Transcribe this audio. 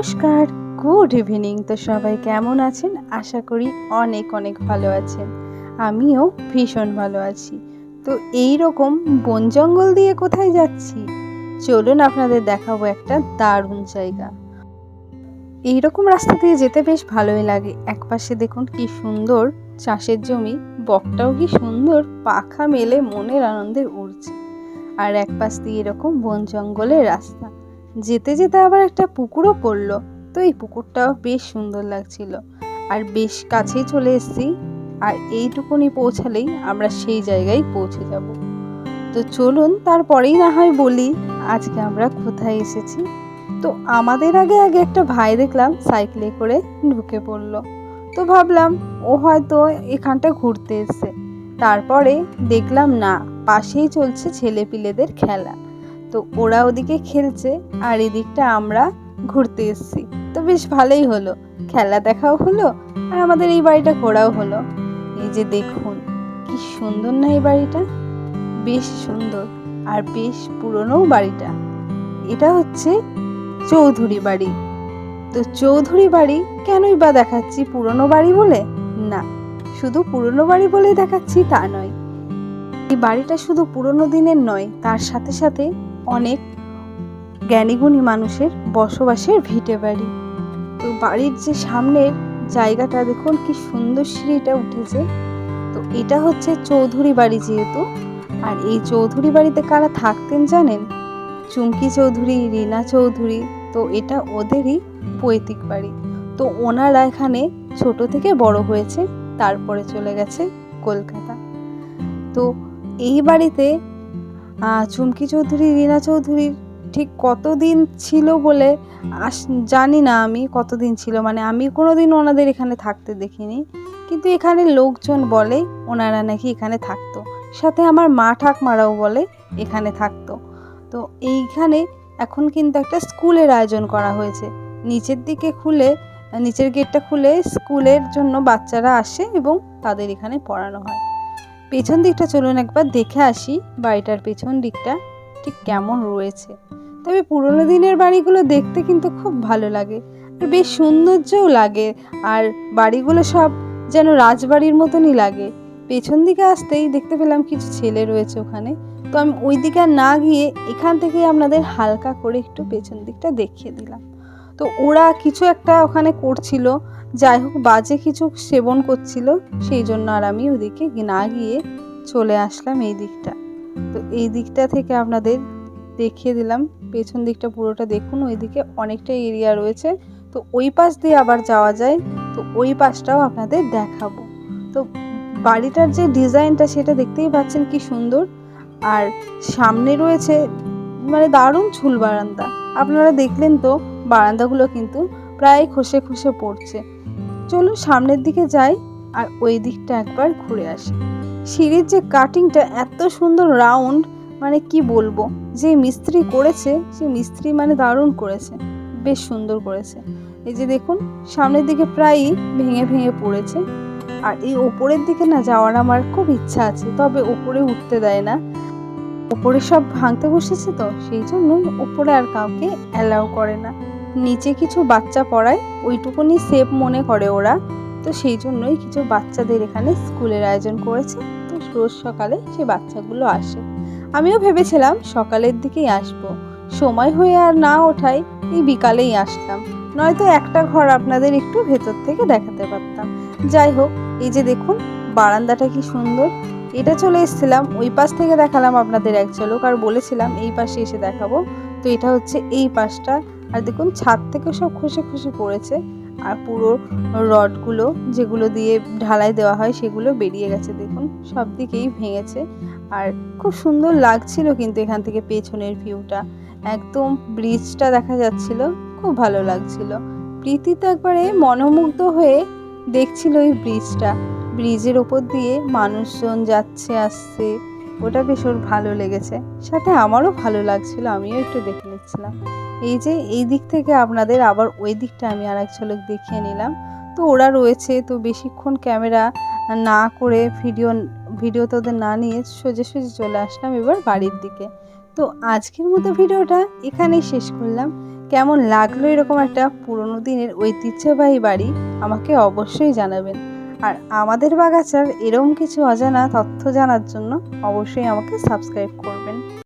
নমস্কার good evening তো সবাই কেমন আছেন? আশা করি অনেক অনেক ভালো আছেন। আমিও ভীষণ ভালো আছি। তো এই রকম বন জঙ্গল দিয়ে কোথায় যাচ্ছি? চলুন আপনাদের দেখাবো একটা দারুণ জায়গা। এই রকম রাস্তা দিয়ে যেতে বেশ ভালোই লাগে। একপাশে দেখুন কি সুন্দর চাষের জমি, বকটাও কি সুন্দর, পাখা মেলে মনের আনন্দে উড়ছে। আর এক পাশ দিয়ে এরকম বন জঙ্গলের রাস্তা। যেতে যেতে আবার একটা পুকুরও পড়ল। তো এই পুকুরটাও বেশ সুন্দর লাগছিল। আর বেশ কাছেই চলে এসেছি। আর এইটুকুনি পৌঁছালেই আমরা সেই জায়গায় পৌঁছে যাব। তো চলুন, তারপরেই না হয় বলি, আজকে আমরা কোথায় এসেছি। তো আমাদের আগে আগে একটা ভাই দেখলাম সাইকেলে করে ঢুকে পড়ল। তো ভাবলাম, ও হয়তো এখানটা ঘুরতে এসছে। তারপরে দেখলাম না, পাশেই চলছে ছেলেপিলেদের খেলা। তো ওরা ওদিকে খেলছে আর এদিকটা আমরা ঘুরতে এসেছি। তো বেশ ভালোই হলো। খেলা দেখাও হলো আর আমাদের এই বাড়িটা ঘোরাও হলো। এই যে দেখুন, কি সুন্দর না এই বাড়িটা? বেশ সুন্দর আর বেশ পুরনো বাড়িটা। এটা হচ্ছে চৌধুরী বাড়ি। তো চৌধুরী বাড়ি কেনই বা দেখাচ্ছি? পুরনো বাড়ি বলে? না, শুধু পুরনো বাড়ি বলে দেখাচ্ছি তা নয়। এই বাড়িটা শুধু পুরনো দিনের নয়, তার সাথে সাথে অনেক জ্ঞানীগুণী মানুষের বসবাসের ভিটে বাড়ি তো বাড়ির যে সামনের জায়গাটা, দেখুন কি সুন্দর সিঁড়িটা উঠেছে। তো এটা হচ্ছে চৌধুরী বাড়ি যেহেতু। আর এই চৌধুরী বাড়িতে কারা থাকতেন জানেন? চুমকি চৌধুরী, রীনা চৌধুরী, তো এটা ওদেরই পৈতৃক বাড়ি। তো ওনারা এখানে ছোট থেকে বড় হয়েছে, তারপরে চলে গেছে কলকাতা। তো এই বাড়িতে চুমকি চৌধুরী, রিনা চৌধুরীর ঠিক কতদিন ছিল বলে আস, জানি না আমি কতদিন ছিল। মানে আমি কোনো দিন ওনাদের এখানে থাকতে দেখিনি। কিন্তু এখানে লোকজন বলে ওনারা নাকি এখানে থাকতো। সাথে আমার মা ঠাকমারাও বলে এখানে থাকতো। তো এইখানে এখন কিন্তু একটা স্কুলের আয়োজন করা হয়েছে। নিচের দিকে খুলে, নিচের গেটটা খুলে স্কুলের জন্য বাচ্চারা আসে এবং তাদের এখানে পড়ানো হয়। পেছন দিকটা চলুন একবার দেখে আসি, বাড়িটার পেছন দিকটা ঠিক কেমন রয়েছে। তবে পুরোনো দিনের বাড়িগুলো দেখতে কিন্তু খুব ভালো লাগে, আর বেশ সৌন্দর্যও লাগে, আর বাড়িগুলো সব যেন রাজবাড়ির মতনই লাগে। পেছন দিকে আসতেই দেখতে পেলাম কিছু ছেলে রয়েছে ওখানে। তো আমি ওই দিকে না গিয়ে এখান থেকে আপনাদের হালকা করে একটু পেছন দিকটা দেখিয়ে দিলাম। তো ওরা কিছু একটা ওখানে করছিল। যাই হোক, বাজে কিছু সেবন করছিল, সেই জন্য আর আমি ওদিকে না গিয়ে চলে আসলাম এই দিকটা। তো এই দিকটা থেকে আপনাদের দেখিয়ে দিলাম। পেছন দিকটা পুরোটা দেখুন, ওইদিকে অনেকটা এরিয়া রয়েছে। তো ওই পাশ দিয়ে আবার যাওয়া যায়, তো ওই পাশটাও আপনাদের দেখাবো। তো বাড়িটার যে ডিজাইনটা, সেটা দেখতেই পাচ্ছেন কি সুন্দর। আর সামনে রয়েছে মানে দারুণ ঝুল বারান্দা। আপনারা দেখলেন তো বারান্দাগুলো কিন্তু প্রায় খসে খসে পড়ছে। চলুন সামনের দিকে যাই আর ওই দিকটা একবার ঘুরে আসি। সিঁড়ির যে কাটিংটা এত সুন্দর রাউন্ড মানে কি বলব, যে মিস্ত্রি করেছে, সে মিস্ত্রি মানে দারুণ করেছে, বেশ সুন্দর করেছে। এই যে দেখুন, সামনের দিকে প্রায়ই ভেঙে ভেঙে পড়েছে। আর এই ওপরের দিকে না যাওয়ার আমার খুব ইচ্ছা আছে, তবে ওপরে উঠতে দেয় না। ওপরে সব ভাঙতে বসেছে তো, সেই জন্য ওপরে আর কাউকে অ্যালাউ করে না। নিচে কিছু বাচ্চা পড়ায়, ওইটুকুনি সেফ মনে করে ওরা। তো সেই জন্যই কিছু বাচ্চাদের এখানে স্কুলের আয়োজন করেছে। তো রোজ সকালে সে বাচ্চাগুলো আসে। আমিও ভেবেছিলাম সকালের দিকেই আসব। সময় হয়ে আর না ওঠায় এই বিকালেই আসতাম। নয়তো একটা ঘর আপনাদের একটু ভেতর থেকে দেখাতে পারতাম। যাই হোক, এই যে দেখুন, বারান্দাটা কি সুন্দর। এটা চলে এসেছিলাম, ওই পাশ থেকে দেখালাম আপনাদের এক ঝলক। আর বলেছিলাম এই পাশে এসে দেখাবো। তো এটা হচ্ছে এই পাশটা। আর দেখুন, ছাদ থেকে সব খসে খসে পড়েছে আর পুরো রডগুলো যেগুলো দিয়ে ঢালাই দেওয়া হয় সেগুলো বেরিয়ে গেছে, দেখুন, সব দিকেই ভেঙেছে। আর খুব সুন্দর লাগছিল কিন্তু এখান থেকে পেছনের ভিউটা একদম ব্রিজটা দেখা যাচ্ছিল, খুব ভালো লাগছিল। প্রীতি তো একবারে মনোমুগ্ধ হয়ে দেখছিল ওই ব্রিজটা ব্রিজের ওপর দিয়ে মানুষজন যাচ্ছে, আসছে। ওটা বেশ ওর ভালো লেগেছে। সাথে আমারও ভালো লাগছিল, আমিও একটু দেখে নিচ্ছিলাম। এই যে এই দিক থেকে আপনাদের আবার ওই দিকটা আমি আর এক ঝলক দেখিয়ে নিলাম। তো ওরা রয়েছে, তো বেশিক্ষণ ক্যামেরা না করে ভিডিও ভিডিও তোদের না নিয়ে সোজা সোজা চলে আসলাম এবার বাড়ির দিকে। তো আজকের মতো ভিডিওটা এখানেই শেষ করলাম। কেমন লাগল এরকম একটা পুরনো দিনের ঐতিহ্যবাহী বাড়ি আমাকে অবশ্যই জানাবেন। আর আমাদের বাগাচার এরম কিছু অজানা তথ্য জানার জন্য অবশ্যই আমাকে সাবস্ক্রাইব করবেন।